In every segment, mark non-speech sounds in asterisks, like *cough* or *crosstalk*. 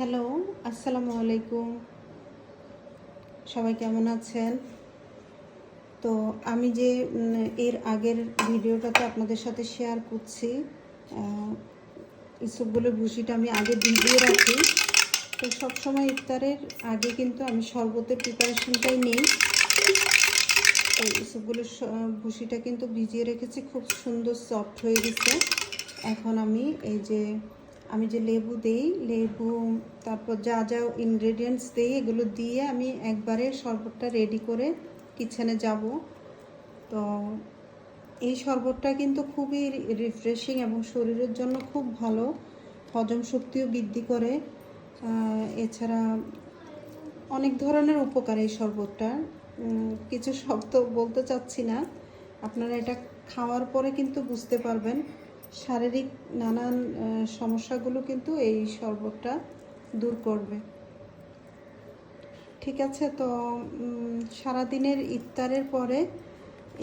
Hello, আসসালামু আলাইকুম। সবাই কেমন আছেন? তো আমি যে এর আগের ভিডিওটাতে আপনাদের সাথে শেয়ার করছি ইসবগুলোর ভুসিটা আমি আগে ভিজিয়ে রাখি। তো সবসময় ইফতারের আগে কিন্তু আমি শরবতের প্রিপারেশনটাই নিই। তো ইসবগুলোর ভুসিটা কিন্তু ভিজিয়ে রেখেছি, খুব সুন্দর সফট হয়ে গেছে। এখন আমি এই যে আমি যে লেবু দেই, লেবু, তারপর যা যা ইনগ্রেডিয়েন্টস দেই, এগুলো দিয়ে আমি একবারে শরবতটা রেডি করে কিচেনে যাব। তো এই শরবতটা কিন্তু খুবই রিফ্রেশিং এবং শরীরের জন্য খুব ভালো, হজম শক্তিও বৃদ্ধি করে। এছাড়া অনেক ধরনের উপকার এই শরবতটা। কিছু শব্দ বলতে চাচ্ছি না। আপনারা এটা খাওয়ার পরে কিন্তু বুঝতে পারবেন। শারীরিক নানান সমস্যাগুলো কিন্তু এই শরবতটা দূর করবে। ঠিক আছে, তো সারাদিনের ইফতারের পরে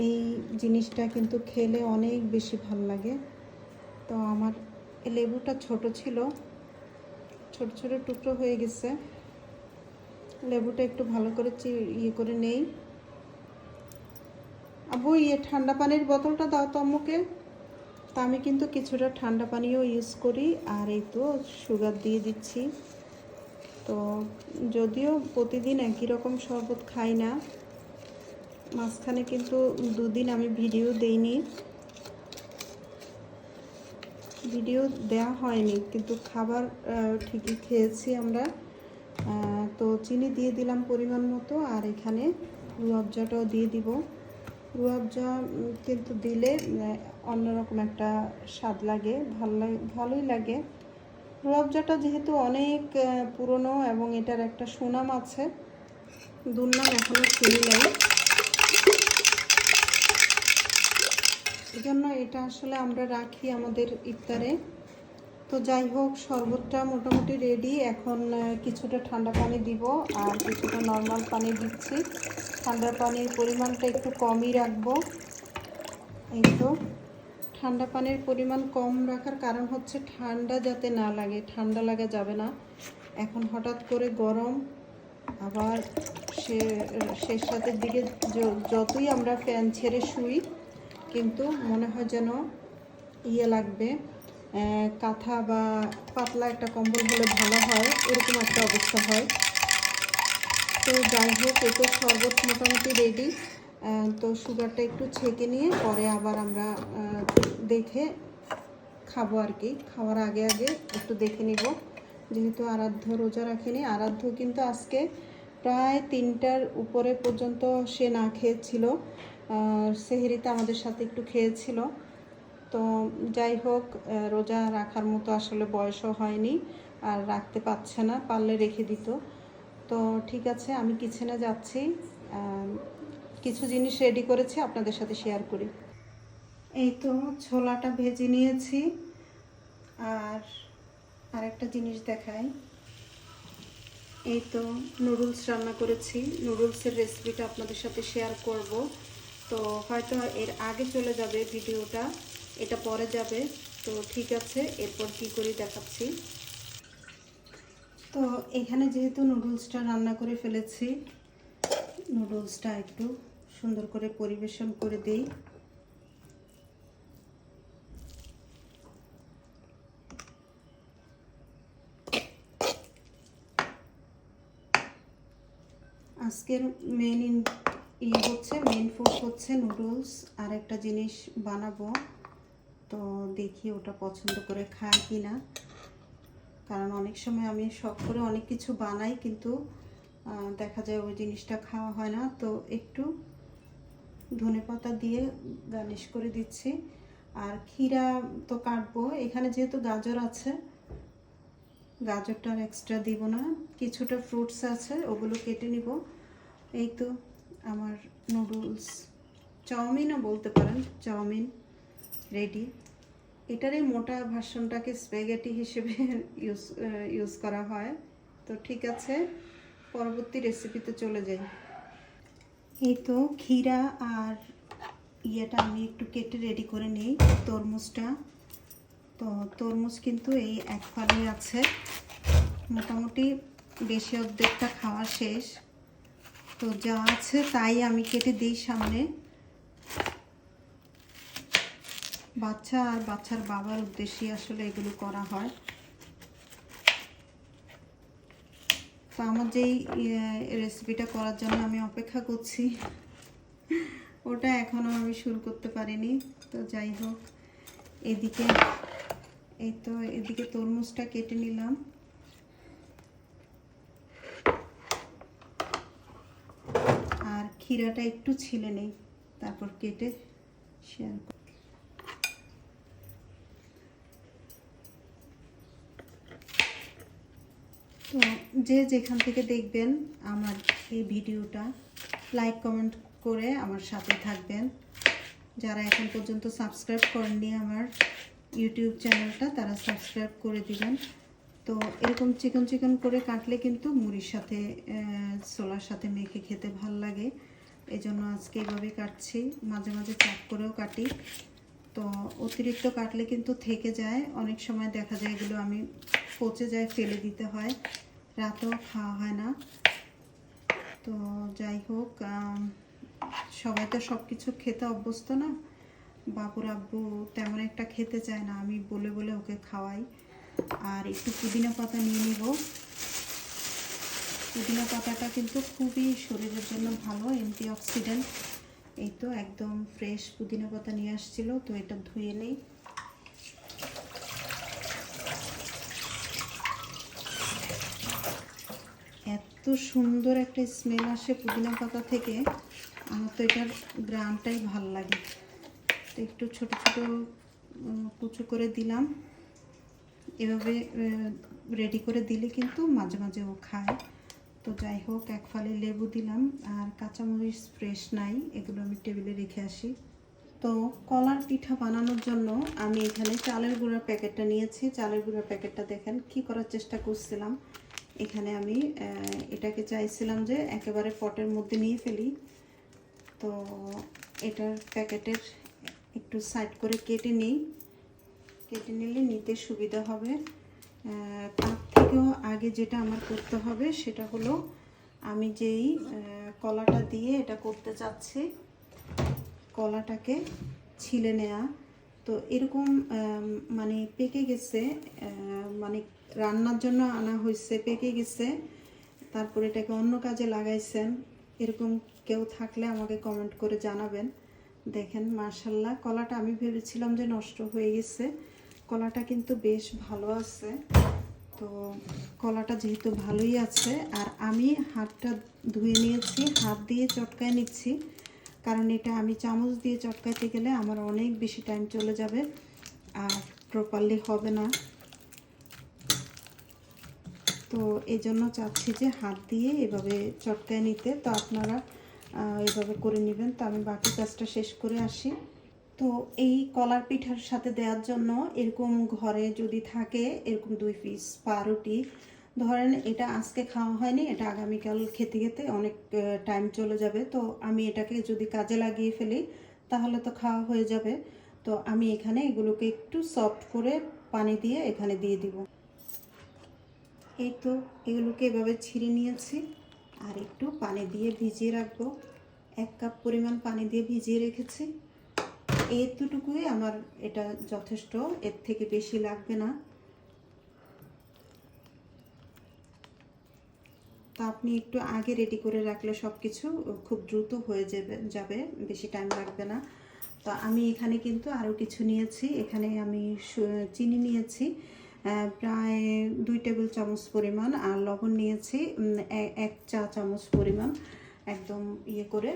এই জিনিসটা কিন্তু খেলে অনেক বেশি ভালো লাগে। তো আমার লেবুটা ছোট ছিল, ছোট ছোট টুকরো হয়ে গেছে। লেবুটা একটু ভালো করে ইয়ে করে নেই। আবু ইয়ে ঠান্ডা পানির বোতলটা দাও তো আম্মুকে। তা আমি কিন্তু কিছুটা ঠান্ডা পানিও ইউজ করি, আর এই তো সুগার দিয়ে দিচ্ছি। তো যদিও প্রতিদিন একই রকম শরবত খাই না, মাঝখানে কিন্তু দুদিন আমি ভিডিও দেইনি। ভিডিও দেওয়া হয়নি, কিন্তু খাবার ঠিকই খেয়েছি আমরা। তো চিনি দিয়ে দিলাম পরিমাণ মতো, আর এখানে রুয়াবজাটাও দিয়ে দিব। রুয়াবজা কিন্তু দিলে অন্যরকম একটা স্বাদ লাগে, ভালো ভালোই লাগে। রুয়াবজাটা যেহেতু অনেক পুরনো এবং এটার একটা সুনাম আছে দুর্নাম এখনও চিনি নাই। এজন্য এটা আসলে আমরা রাখি আমাদের ইফতারে। তো যাই হোক, শরবতটা মোটামুটি রেডি এখন কিছুটা ঠান্ডা পানি দিব আর কিছুটা নর্মাল পানি দিচ্ছি। ঠান্ডা পানির পরিমাণটা একটু কমই রাখব। তো, ঠান্ডা পানির পরিমাণ কম রাখার কারণ হচ্ছে ঠান্ডা যাতে না লাগে, ঠান্ডা লাগা যাবে না। এখন হঠাৎ করে গরম, আবার সে, শেষ রাতের দিকে যতই আমরা ফ্যান ছেড়ে শুই, কিন্তু মনে হয় যেন ইয়ে লাগবে কাঁথা বা পাতলা একটা কম্বল হলে ভালো হয়, এরকম একটা অবস্থা হয়। তো যাই হোক তো শরবত মোটামুটি রেডি তো সুগারটা একটু ছেঁকে নিয়ে পরে আবার আমরা দেখে খাব আর কি। খাওয়ার আগে আগে একটু দেখে নিব। যেহেতু আরাধ্য রোজা রাখেনি, আরাধ্য কিন্তু আজকে প্রায় তিনটার উপরে পর্যন্ত সে না খেয়েছিল। সেহরিতে আমাদের সাথে একটু খেয়েছিল। তো যাই হোক রোজা রাখার মতো আসলে বয়সও হয়নি, আর রাখতে পারছে না, পারলে রেখে দিত। তো ঠিক আছে, আমি কিচেনে যাচ্ছি। কিছু জিনিস রেডি করেছি, আপনাদের সাথে শেয়ার করি। এই তো ছোলাটা ভেজে নিয়েছি। আর আরেকটা জিনিস দেখাই। এই তো নুডলস রান্না করেছি। নুডলসের রেসিপিটা আপনাদের সাথে শেয়ার করব। তো হয়তো এর আগে চলে যাবে ভিডিওটা এটা পরে যাবে। তো ঠিক আছে, এরপর কি করি দেখাচ্ছি। তো এখানে যেহেতু নুডলসটা রান্না করে ফেলেছি, নুডলসটা একটু সুন্দর করে পরিবেশন করে দিই। আজকের মেন ইয়ে হচ্ছে মেন ফুড হচ্ছে নুডলস, আর একটা জিনিস বানাবো। তো দেখি ওটা পছন্দ করে খায় কি না কারণ অনেক সময় আমি শখ করে অনেক কিছু বানাই, কিন্তু দেখা যায় ওই জিনিসটা খাওয়া হয় না। তো একটু ধনেপাতা দিয়ে গার্নিশ করে দিচ্ছি। আর ক্ষীরা তো কাটবো। এখানে যেহেতু গাজর আছে গাজরটা আর এক্সট্রা দিব না। কিছুটা ফ্রুটস আছে, ওগুলো কেটে নিব। এই তো আমার নুডলস চাউমিনও বলতে পারেন, চাউমিন রেডি এটারই মোটা ভার্সনটাকে স্প্যাগেটি হিসেবে *laughs* ইউজ ইউজ করা হয়। তো ঠিক আছে, পরবর্তী রেসিপিতে চলে যাই। এই তো ক্ষীরা আর ইয়েটা আমি একটু কেটে রেডি করে নিই, তরমুজটা। তো তরমুজ কিন্তু এই এক ফালি আছে। মোটামুটি বেশি অর্ধেকটা খাওয়া শেষ। তো যা আছে তাই আমি কেটে দিই সামনে। বাচ্চা আর বাচ্চার বাবার উদ্দেশ্যে আসলে এগুলো করা হয়। তো আমার যেই রেসিপিটা করার জন্য আমি অপেক্ষা করছি, ওটা এখনও আমি শুরু করতে পারিনি। তো যাই হোক, এদিকে, এই তো এদিকে তরমুজটা কেটে নিলাম। আর ক্ষীরাটা একটু ছিলে নেই, তারপর কেটে শেয়ার তো যে যেখান থেকে দেখবেন আমার এই ভিডিওটা লাইক কমেন্ট করে আমার সাথে থাকবেন। যারা এখন পর্যন্ত সাবস্ক্রাইব করেননি আমার ইউটিউব চ্যানেলটা তারা সাবস্ক্রাইব করে দিবেন। তো এরকম চিকন চিকন করে কাটলে কিন্তু মুড়ির সাথে ছোলার সাথে মেখে খেতে ভালো লাগে। এই জন্য আজকে এভাবে কাটছি। মাঝে মাঝে চাপ করেও কাটি। তো অতিরিক্ত কাটলে কিন্তু থেকে যায়। অনেক সময় দেখা যায় এগুলো আমি পচে যায়, ফেলে দিতে হয়। রাতেও খাওয়া হয় না। তো যাই হোক সবাই তো সব কিছু খেতে অভ্যস্ত না। বাবুর আব্বু তেমন একটা খেতে চায় না, আমি বলে বলে ওকে খাওয়াই। আর একটু পুদিনা পাতা নিয়ে নিব। পুদিনা পাতাটা কিন্তু খুবই শরীরের জন্য ভালো অ্যান্টিঅক্সিডেন্ট এই তো একদম ফ্রেশ পুদিনা পাতা নিয়ে আসছিল, তো এটা ধুয়ে নেই। এত সুন্দর একটা স্মেল আসে পুদিনা পাতা থেকে। আমার তো এটার গ্রামটাই ভালো লাগে। তো একটু ছোট ছোট কুচু করে দিলাম। এভাবে রেডি করে দিলে কিন্তু মাঝে মাঝে ও খায়। তো যাই হোক, এক ফালি লেবু দিলাম আর কাঁচামরিচ ফ্রেশ নাই, এগুলো আমি টেবিলে রেখে আসি। তো কলার পিঠা বানানোর জন্য আমি এখানে চালের গুঁড়ার প্যাকেটটা নিয়েছি। চালের গুঁড়ার প্যাকেটটা দেখেন কি করার চেষ্টা করছিলাম। এখানে আমি এটাকে চাইছিলাম যে একেবারে পটের মধ্যে নিয়ে ফেলি। তো এটার প্যাকেটের একটু সাইড করে কেটে নিই। কেটে নিলে নিতে সুবিধা হবে। তার থেকেও আগে যেটা আমার করতে হবে সেটা হলো আমি যেই কলাটা দিয়ে এটা করতে চাচ্ছি, কলাটাকে ছিলে নেয়া। তো এরকম মানে পেকে গেছে মানে রান্নার জন্য আনা হয়েছে, পেকে গেছে। তারপর এটাকে অন্য কাজে লাগাইছেন। এরকম কেউ থাকলে আমাকে কমেন্ট করে জানাবেন। দেখেন মার্শাল্লাহ কলাটা আমি ভেবেছিলাম যে নষ্ট হয়ে গেছে। কলাটা কিন্তু বেশ ভালো আছে। তো কলাটা যেহেতু ভালোই আছে, আর আমি হাতটা ধুয়ে নিয়েছি, হাত দিয়ে চটকায় নিচ্ছি, কারণ এটা আমি চামচ দিয়ে চটকাইতে গেলে আমার অনেক বেশি টাইম চলে যাবে, আর প্রপারলি হবে না। তো এই জন্য চাচ্ছি যে হাত দিয়ে এভাবে চটকায় নিতে, তো আপনারা এভাবে করে নেবেন। তো আমি বাকি কাজটা শেষ করে আসি। তো এই কলার পিঠার সাথে দেওয়ার জন্য এরকম ঘরে যদি থাকে এরকম দুই পিস পাউরুটি ধরেন এটা আজকে খাওয়া হয়নি, এটা আগামীকাল খেতে খেতে অনেক টাইম চলে যাবে। তো আমি এটাকে যদি কাজে লাগিয়ে ফেলি, তাহলে তো খাওয়া হয়ে যাবে। তো আমি এখানে এগুলোকে একটু সফট করে পানি দিয়ে এখানে দিয়ে দিব। এই তো এগুলোকে এভাবে ছিঁড়ে নিয়েছি। আর একটু পানি দিয়ে ভিজিয়ে রাখব। এক কাপ পরিমাণ পানি দিয়ে ভিজিয়ে রেখেছি। এতটুকুই আমার এটা যথেষ্ট। এর থেকে বেশি লাগবে না। তা আপনি একটু আগে রেডি করে রাখলে সব কিছু খুব দ্রুত হয়ে যাবে যাবে, বেশি টাইম লাগবে না। তো আমি এখানে কিন্তু আরও কিছু নিয়েছি। এখানে আমি চিনি নিয়েছি প্রায় দুই টেবিল চামচ পরিমাণ আর লবণ নিয়েছি এক চা চামচ পরিমাণ, একদম ইয়ে করে।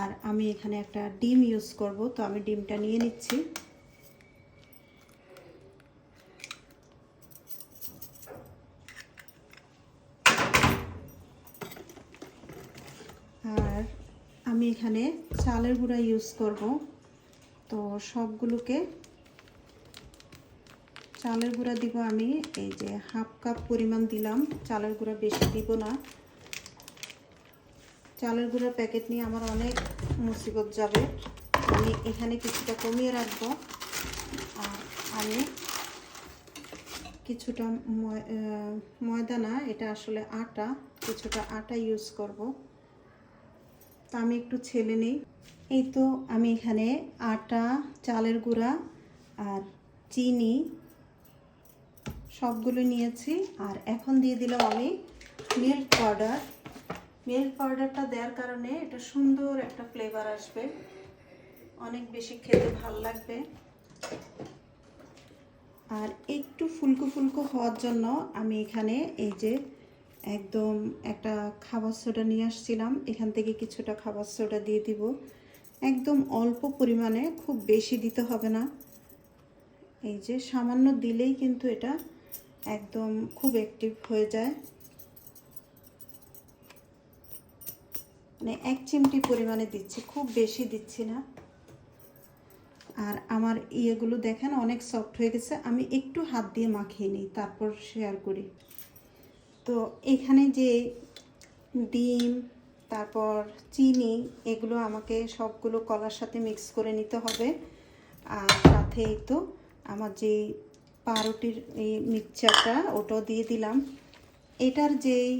আর আমি এখানে একটা ডিম ইউজ করব, তো আমি ডিমটা নিয়ে নিচ্ছি। আর আমি এখানে চালের গুঁড়া ইউজ করব, তো সবগুলোকে চালের গুঁড়া দিব আমি, এই যে হাফ কাপ পরিমাণ দিলাম, চালের গুঁড়া বেশি দিব না। চালের গুঁড়ার প্যাকেট নিয়ে আমার অনেক মুসিবত যাবে। আমি এখানে কিছুটা কমিয়ে রাখব। আর আমি কিছুটা ময়- ময়দা না, এটা আসলে আটা, কিছুটা আটা ইউজ করব। তা আমি একটু ছেলে নিই। এই তো আমি এখানে আটা, চালের গুঁড়া আর চিনি সবগুলো নিয়েছি। আর এখন দিয়ে দিলাম আমি মিল্ক পাউডার মিল্ক পাউডারটা দেওয়ার কারণে এটা সুন্দর একটা ফ্লেভার আসবে। অনেক বেশি খেতে ভালো লাগবে। আর একটু ফুলকো ফুলকো হওয়ার জন্য আমি এখানে এই যে একদম একটা খাবার সোডা নিয়ে আসছিলাম। এখান থেকে কিছুটা খাবার সোডা দিয়ে দিব। একদম অল্প পরিমাণে, খুব বেশি দিতে হবে না। এই যে সামান্য দিলেই কিন্তু এটা একদম খুব অ্যাক্টিভ হয়ে যায়। মানে এক চিমটি পরিমাণে দিচ্ছি, খুব বেশি দিচ্ছি না। আর আমার ইয়েগুলো দেখেন অনেক সফট হয়ে গেছে, আমি একটু হাত দিয়ে মাখিয়ে নিই, তারপর শেয়ার করি। তো এখানে যে ডিম, তারপর চিনি, এগুলো আমাকে সবগুলো কলার সাথে মিক্স করে নিতে হবে। আর সাথে এই তো আমার যে পাউরুটির এই মিক্সচারটা, ওটাও দিয়ে দিলাম। এটার যেই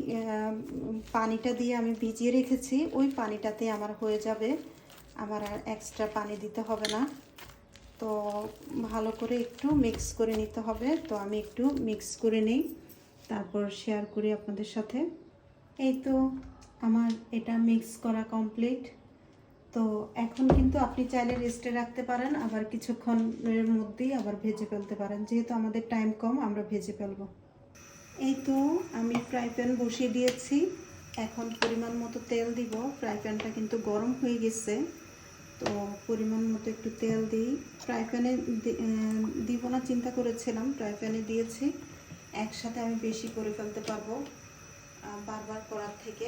পানিটা দিয়ে আমি ভিজিয়ে রেখেছি, ওই পানিটাতে আমার হয়ে যাবে। আমার আর এক্সট্রা পানি দিতে হবে না। তো ভালো করে একটু মিক্স করে নিতে হবে। তো আমি একটু মিক্স করে নিই। তারপর শেয়ার করি আপনাদের সাথে। এই তো আমার এটা মিক্স করা কমপ্লিট তো এখন কিন্তু আপনি চাইলে রেস্টে রাখতে পারেন, আবার কিছুক্ষণের মধ্যেই আবার ভেজে ফেলতে পারেন। যেহেতু আমাদের টাইম কম, আমরা ভেজে ফেলব। এই তো আমি ফ্রাই প্যান বসিয়ে দিয়েছি। এখন পরিমাণ মতো তেল দিব। ফ্রাই প্যানটা কিন্তু গরম হয়ে গেছে। তো পরিমাণ মতো একটু তেল দিই। ফ্রাই প্যানে দিব না, চিন্তা করেছিলাম। ফ্রাই প্যানে দিয়েছি। একসাথে আমি বেশি করে ফেলতে পারব। বারবার করার থেকে।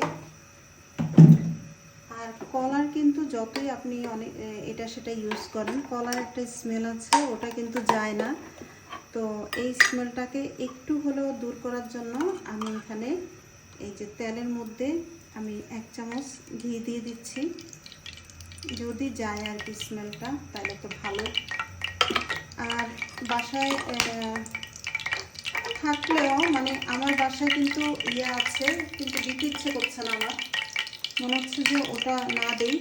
আর কলার কিন্তু যতই আপনি অনেক এটা সেটা ইউজ করেন। কলার একটা স্মেল আছে, ওটা কিন্তু যায় না। তো এই স্মেলটাকে একটু হলেও দূর করার জন্য আমি এখানে এই যে তেলের মধ্যে আমি এক চামচ ঘি দিয়ে দিচ্ছি। যদি যায় আর কি স্মেলটা তাহলে তো ভালো। আর বাসায় থাকলেও মানে আমার বাসায় কিন্তু ইয়ে আছে, কিন্তু দিতে ইচ্ছে করছে না আমার। মনে হচ্ছে যে ওটা না দিই।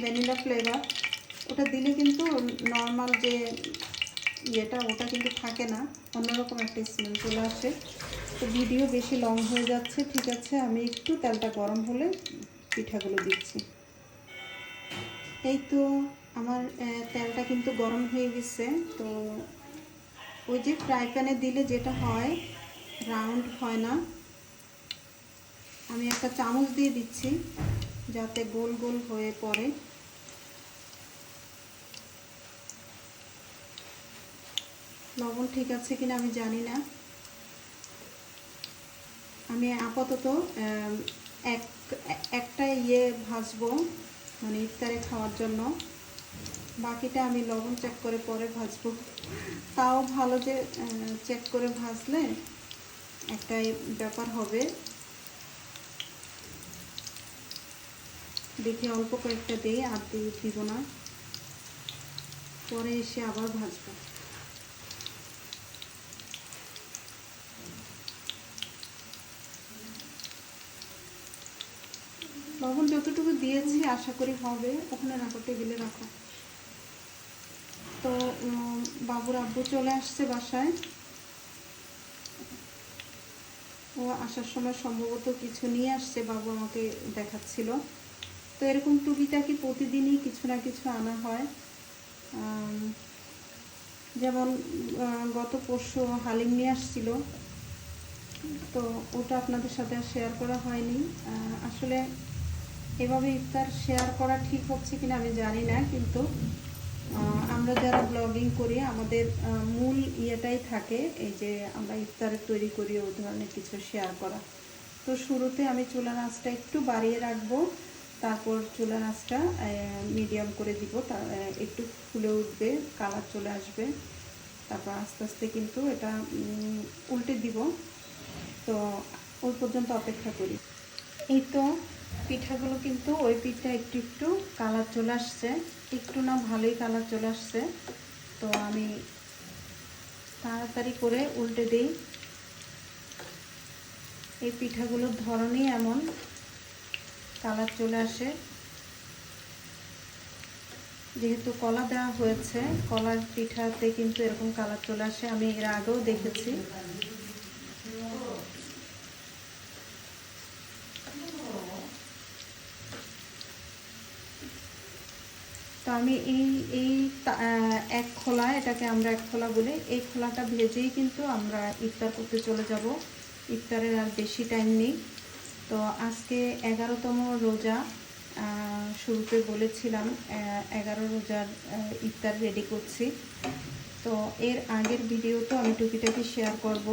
ভ্যানিলা ফ্লেভার ওটা দিলে কিন্তু নর্মাল যে ইয়েটা, ওটা কিন্তু থাকে না, অন্যরকম একটা স্মেল চলে আসে। তো ভিডিও বেশি লং হয়ে যাচ্ছে, ঠিক আছে? আমি একটু তেলটা গরম হলে পিঠাগুলো দিচ্ছি। এই তো আমার তেলটা কিন্তু গরম হয়ে গেছে। তো ওই যে ফ্রাই প্যানে দিলে যেটা হয় রাউন্ড হয় না। আমি একটা চামচ দিয়ে দিচ্ছি, যাতে গোল গোল হয়ে পড়ে। লবণ ঠিক আছে কিনা আমি জানি না। আমি আপাতত এক, একটা ইয়ে ভাজবো মানে ইফতারে খাওয়ার জন্য। বাকিটা আমি লবণ চেক করে পরে ভাজবো। তাও ভালো যে চেক করে ভাজলে একটাই ব্যাপার হবে। দেখি অল্প কয়েকটা দিই, আর দিব না। পরে এসে আবার ভাজবো। লবণ যতটুকু দিয়েছি, আশা করি হবে। ওখানে রাখো টেবিলে রাখো। তো বাবুর আব্বু চলে আসছে বাসায়। ও আসার সময় সম্ভবত কিছু নিয়ে আসছে, বাবু আমাকে দেখাচ্ছিল। তো এরকম টুকিটাকি প্রতিদিনই কিছু না কিছু আনা হয়। যেমন গত পরশু হালিম নিয়ে আসছিল। তো ওটা আপনাদের সাথে শেয়ার করা হয়নি। আসলে এভাবে ইফতার শেয়ার করা ঠিক হচ্ছে কিনা আমি জানি না কিন্তু আমরা যারা ব্লগিং করি আমাদের মূল ইয়েটাই থাকে এই যে আমরা ইফতার তৈরি করি ওই ধরনের কিছু শেয়ার করা। তো শুরুতে আমি চুলা আঁচটা একটু বাড়িয়ে রাখব তারপর চুলা আঁচটা মিডিয়াম করে দিব তা আহ, একটু ফুলে উঠবে কালার চলে আসবে। তারপর আস্তে আস্তে কিন্তু এটা উল্টে দিব। তো ওই পর্যন্ত অপেক্ষা করি। এই তো পিঠাগুলো কিন্তু ওই পিঠটা একটু একটু কালার চলে আসছে। একটু না ভালোই কালার চলে আসছে। তো আমি তাড়াতাড়ি করে উল্টে দিই। এই পিঠাগুলোর ধরনই এমন কালার চলে আসে। যেহেতু কলা দেওয়া হয়েছে, কলার পিঠাতে কিন্তু এরকম কালার চলে আসে। আমি এর আগেও দেখেছি। তো আমি এই এই এক খোলা, এটাকে আমরা এক খোলা বলি। এই খোলাটা ভেজেই কিন্তু আমরা ইফতার করতে চলে যাব। ইফতারের আর বেশি টাইম নেই। তো আজকে এগারোতম রোজা শুরুতে বলেছিলাম এগারো রোজার ইফতার রেডি করছি। তো এর আগের ভিডিও তো আমি টুকিটাকি শেয়ার করব।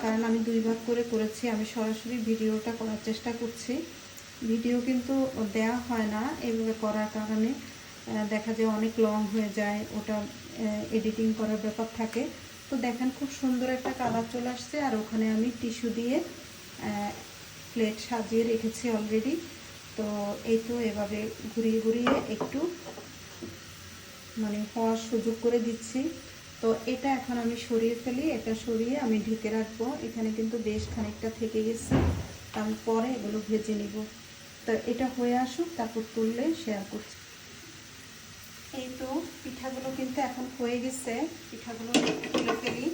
কারণ আমি দুই ভাগ করে করেছি। আমি সরাসরি ভিডিওটা করার চেষ্টা করছি। ভিডিও কিন্তু দেয়া হয় না এভাবে করার কারণে দেখা যায় অনেক লং হয়ে যায়, ওটা এডিটিং করার ব্যাপার থাকে। তো দেখেন খুব সুন্দর একটা কালার চলে আসছে আর ওখানে আমি টিস্যু দিয়ে প্লেট সাজিয়ে রেখেছি অলরেডি তো এই তো এভাবে ঘুরিয়ে ঘুরিয়ে একটু মানে হওয়ার সুযোগ করে দিচ্ছি। তো এটা এখন আমি সরিয়ে ফেলি, এটা সরিয়ে আমি ঢেকে রাখব। এখানে কিন্তু বেশ খানিকটা থেকে গেছে। আমি পরে এগুলো ভেজে নিব। তো এটা হয়ে আসুক, তারপর তুললে শেয়ার করছি। এই তো পিঠাগুলো কিন্তু এখন হয়ে গেছে। পিঠাগুলো তুলে ফেলি।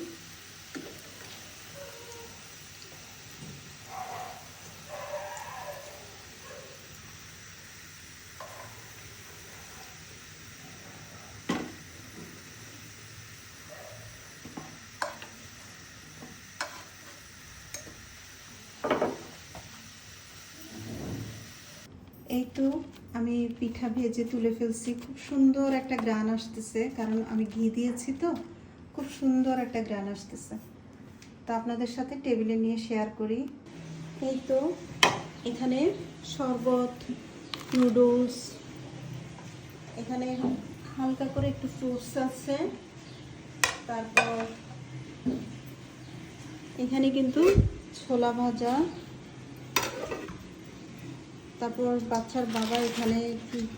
এই তো আমি পিঠা ভেজে তুলে ফেলছি। খুব সুন্দর একটা গ্রান আসতেছে, কারণ আমি ঘি দিয়েছি তো। খুব সুন্দর একটা গ্রান আসতেছে। তো আপনাদের সাথে টেবিলে নিয়ে শেয়ার করি। এই তো এখানে শরবত নুডলস এখানে হালকা করে একটু ফ্রুটস আছে। তারপর এখানে কিন্তু ছোলা ভাজা। তারপর বাচ্চার বাবা এখানে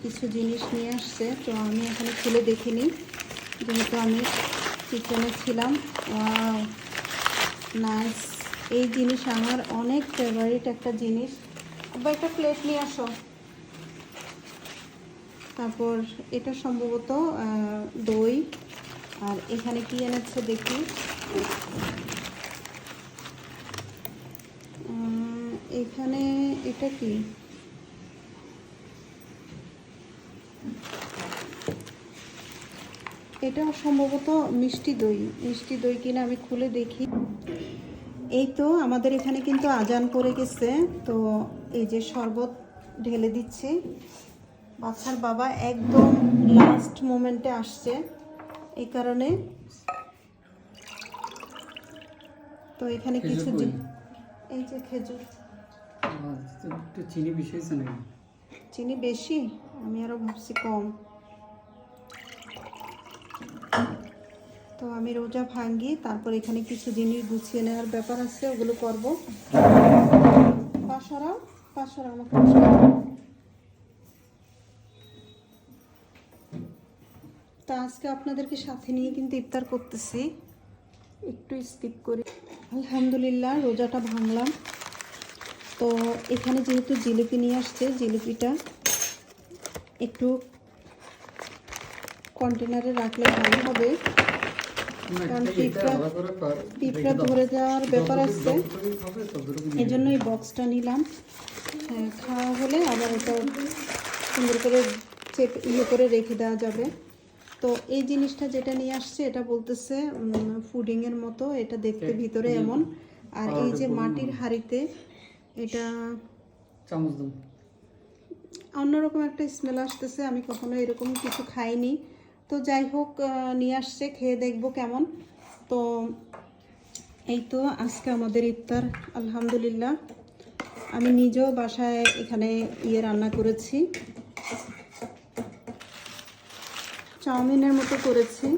কিছু জিনিস নিয়ে আসছে, তো আমি এখানে খুলে দেখিনি। যেহেতু আমি কিচেনে ছিলাম নাইস। এই জিনিস আমার অনেক ফেভারিট একটা জিনিস। আবার একটা প্লেট নিয়ে আসো। তারপর এটা সম্ভবত দই। আর এখানে কি এনেছে দেখি? এখানে এটা কি? এটা সম্ভবত মিষ্টি দই। মিষ্টি দই কিনা আমি খুলে দেখি। এই তো আমাদের এখানে কিন্তু আজান পড়ে গেছে। তো এই যে শরবত ঢেলে দিচ্ছে। বাচ্চার বাবা একদম লাস্ট মোমেন্টে আসছে। এই কারণে। তো এখানে কিছু? এই যে খেজুর। চিনি বেশি চিনি বেশি? আমি আরও ভাবছি কম। তো আমি রোজা ভাঙ্গি, তারপর এখানে কিছু জিনিস গুছিয়ে নেওয়ার ব্যাপার আছে, ওগুলো করব। পাশারাও পাশারাও আমাকে। তা আজকে আপনাদেরকে সাথে নিয়ে কিন্তু ইফতার করতেছি। একটু স্কিপ করি। আলহামদুলিল্লাহ, রোজাটা ভাঙলাম। তো এখানে যেহেতু জিলিপি নিয়ে আসছে, জিলিপিটা একটু কন্টেনারে রাখলে ভালো হবে। কারণ পিঁপড়া- পিঁপড়া ধরে যাওয়ার ব্যাপার আছে। এই জন্য এই বক্সটা নিলাম। হ্যাঁ খাওয়া হলে আবার এটা সুন্দর করে চেপে ইয়ে করে রেখে দেওয়া যাবে। তো এই জিনিসটা যেটা নিয়ে আসছে এটা বলতেছে ফুডিংয়ের মতো। এটা দেখতে ভিতরে এমন। আর এই যে মাটির হাঁড়িতে এটা অন্যরকম একটা স্মেল আসতেছে। আমি কখনো এরকম কিছু খাইনি। তো যাই হোক নিয়ে আসছে, খেয়ে দেখব কেমন। তো এই তো আজকে আমাদের ইফতার, আলহামদুলিল্লাহ। আমি নিজেও বাসায় এখানে ইয়ে রান্না করেছি। চাউমিনের মতো করেছি।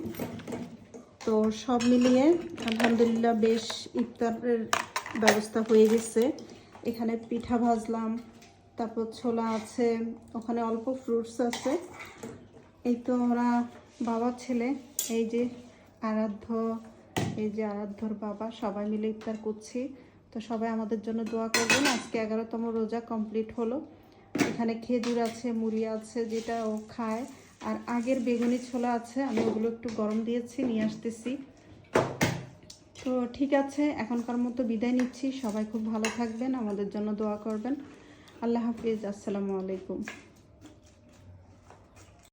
তো সব মিলিয়ে আলহামদুলিল্লাহ বেশ ইফতারের ব্যবস্থা হয়ে গেছে। এখানে পিঠা ভাজলাম, তারপর ছোলা আছে, ওখানে অল্প ফ্রুটস আছে। এই তো আমরা বাবার ছেলে, এই যে আরাধ্য, এই যে আরাধ্যর বাবা, সবাই মিলে ইফতার করছি। তো সবাই আমাদের জন্য দোয়া করবেন। আজকে এগারোতম রোজা কমপ্লিট হলো। এখানে খেজুর আছে, মুড়ি আছে, যেটা ও খায়। আর আগের বেগুনি ছোলা আছে, আমি ওগুলো একটু গরম দিয়েছি, নিয়ে আসতেছি। তো ঠিক আছে, এখনকার মতো বিদায় নিচ্ছি। সবাই খুব ভালো থাকবেন, আমাদের জন্য দোয়া করবেন। আল্লাহ হাফিজ, আসসালামু আলাইকুম।